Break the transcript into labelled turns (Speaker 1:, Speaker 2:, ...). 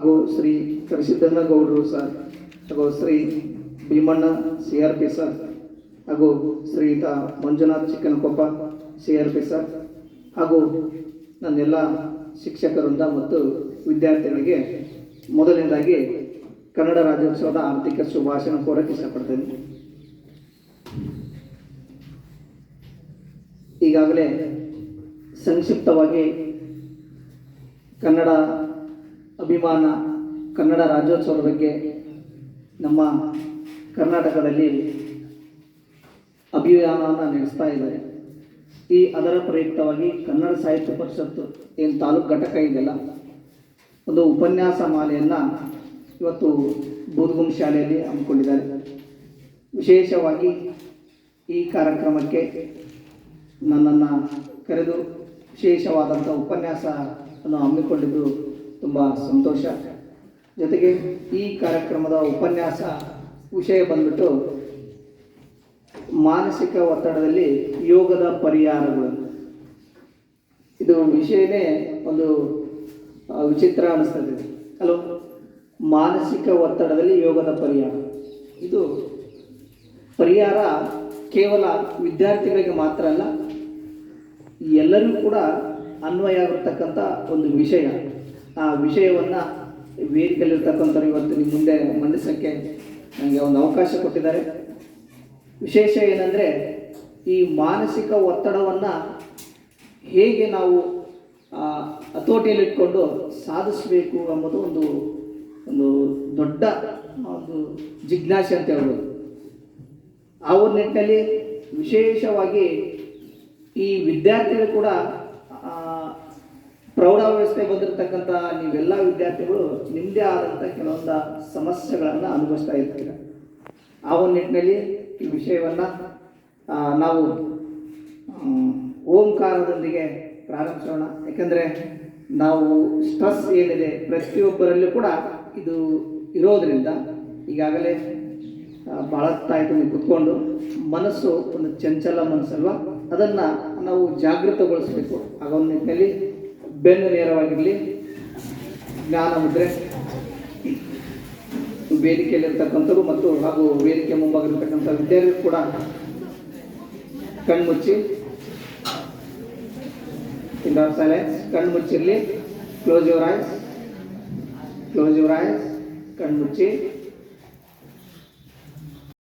Speaker 1: ಹಾಗೂ ಶ್ರೀ ಕರಿಸಿದ್ದಣ್ಣ ಗೌಡರು ಸರ್, ಹಾಗೂ Shri Bheemanna C R P sir, ಹಾಗೂ ಶ್ರೀಯುತ Manjunath Chikkanakoppa C R P sir, ಹಾಗೂ ನನ್ನೆಲ್ಲ ಶಿಕ್ಷಕರಿಂದ ಮತ್ತು ವಿದ್ಯಾರ್ಥಿಗಳಿಗೆ ಮೊದಲನೇದಾಗಿ ಕನ್ನಡ ರಾಜ್ಯೋತ್ಸವದ ಆರ್ಥಿಕ ಶುಭಾಶಯ ಕೋರಕ್ಕೆ ಇಷ್ಟಪಡ್ತೇನೆ. ಈಗಾಗಲೇ ಸಂಕ್ಷಿಪ್ತವಾಗಿ ಕನ್ನಡ ಅಭಿಮಾನ ಕನ್ನಡ ರಾಜ್ಯೋತ್ಸವದ ಬಗ್ಗೆ ನಮ್ಮ ಕರ್ನಾಟಕದಲ್ಲಿ ಅಭಿಯಾನವನ್ನು ನಡೆಸ್ತಾ ಇದ್ದಾರೆ. ಈ ಅದರ ಪ್ರಯುಕ್ತವಾಗಿ ಕನ್ನಡ ಸಾಹಿತ್ಯ ಪರಿಷತ್ತು ಏನು ತಾಲೂಕು ಘಟಕ ಇದೆಯಲ್ಲ, ಒಂದು ಉಪನ್ಯಾಸ ಮಾಲೆಯನ್ನು ಇವತ್ತು ಬೂದಗುಂ ಶಾಲೆಯಲ್ಲಿ ಹಮ್ಮಿಕೊಂಡಿದ್ದಾರೆ. ವಿಶೇಷವಾಗಿ ಈ ಕಾರ್ಯಕ್ರಮಕ್ಕೆ ನನ್ನನ್ನು ಕರೆದು ವಿಶೇಷವಾದಂಥ ಉಪನ್ಯಾಸವನ್ನು ಹಮ್ಮಿಕೊಂಡಿದ್ದು ತುಂಬ ಸಂತೋಷ. ಜೊತೆಗೆ ಈ ಕಾರ್ಯಕ್ರಮದ ಉಪನ್ಯಾಸ ವಿಷಯ ಬಂದ್ಬಿಟ್ಟು ಮಾನಸಿಕ ಒತ್ತಡದಲ್ಲಿ ಯೋಗದ ಪರಿಹಾರಗಳು. ಇದು ವಿಷಯನೇ ಒಂದು ವಿಚಿತ್ರ ಅನಿಸ್ತದೆ. ಹಲೋ? ಮಾನಸಿಕ ಒತ್ತಡದಲ್ಲಿ ಯೋಗದ ಪರಿಹಾರ. ಇದು ಪರಿಹಾರ ಕೇವಲ ವಿದ್ಯಾರ್ಥಿಗಳಿಗೆ ಮಾತ್ರ ಅಲ್ಲ, ಎಲ್ಲರೂ ಕೂಡ ಅನ್ವಯ ಆಗಿರ್ತಕ್ಕಂಥ ಒಂದು ವಿಷಯ. ಆ ವಿಷಯವನ್ನು ವೇದಿಕೆಯಲ್ಲಿರ್ತಕ್ಕಂಥವ್ರು ಇವತ್ತು ನಿಮ್ಮ ಮುಂದೆ ಮಂಡಿಸೋಕ್ಕೆ ನನಗೆ ಒಂದು ಅವಕಾಶ ಕೊಟ್ಟಿದ್ದಾರೆ. ವಿಶೇಷ ಏನಂದರೆ, ಈ ಮಾನಸಿಕ ಒತ್ತಡವನ್ನು ಹೇಗೆ ನಾವು ಹತೋಟಿಯಲ್ಲಿಟ್ಕೊಂಡು ಸಾಧಿಸಬೇಕು ಎಂಬುದು ಒಂದು ಒಂದು ದೊಡ್ಡ, ಒಂದು ಜಿಜ್ಞಾಸೆ ಅಂತ ಹೇಳ್ಬೋದು. ಆ ಒಂದು ನಿಟ್ಟಿನಲ್ಲಿ ವಿಶೇಷವಾಗಿ ಈ ವಿದ್ಯಾರ್ಥಿಗಳು ಕೂಡ ಪ್ರೌಢಾವಸ್ಥೆ ಬಂದಿರತಕ್ಕಂಥ ನೀವೆಲ್ಲ ವಿದ್ಯಾರ್ಥಿಗಳು ನಿಮ್ಮದೇ ಆದಂಥ ಕೆಲವೊಂದು ಸಮಸ್ಯೆಗಳನ್ನು ಅನುಭವಿಸ್ತಾ ಇರ್ತೀರ. ಆ ಒಂದು ನಿಟ್ಟಿನಲ್ಲಿ ಈ ವಿಷಯವನ್ನು ನಾವು ಓಂಕಾರದೊಂದಿಗೆ ಪ್ರಾರಂಭಿಸೋಣ. ಯಾಕಂದರೆ ನಾವು ಸ್ಟ್ರೆಸ್ ಏನಿದೆ ಪ್ರತಿಯೊಬ್ಬರಲ್ಲೂ ಕೂಡ ಇದು ಇರೋದರಿಂದ ಈಗಾಗಲೇ ಬಾಳತ್ತಾಯ್ತು ನೀವು ಕುತ್ಕೊಂಡು ಮನಸ್ಸು ಒಂದು ಚಂಚಲ ಮನಸ್ಸಲ್ವ? ಅದನ್ನು ನಾವು ಜಾಗೃತಗೊಳಿಸಬೇಕು. ಆಗ ಒಂದು ನಿಟ್ಟಿನಲ್ಲಿ ಬೆನ್ನು ನೇರವಾಗಿರಲಿ, ಜ್ಞಾನ ಮುದ್ರೆ, ವೇದಿಕೆಯಲ್ಲಿರ್ತಕ್ಕಂಥವ್ರು ಮತ್ತು ಹಾಗೂ ವೇದಿಕೆ ಮುಂಭಾಗಿರ್ತಕ್ಕಂಥ ವಿದ್ಯಾರ್ಥಿಗಳು ಕೂಡ ಕಣ್ಮುಚ್ಚಿ, in silence, ಕಣ್ಮುಚ್ಚಿರಲಿ, close your eyes, close your eyes, ಕಣ್ಮುಚ್ಚಿ.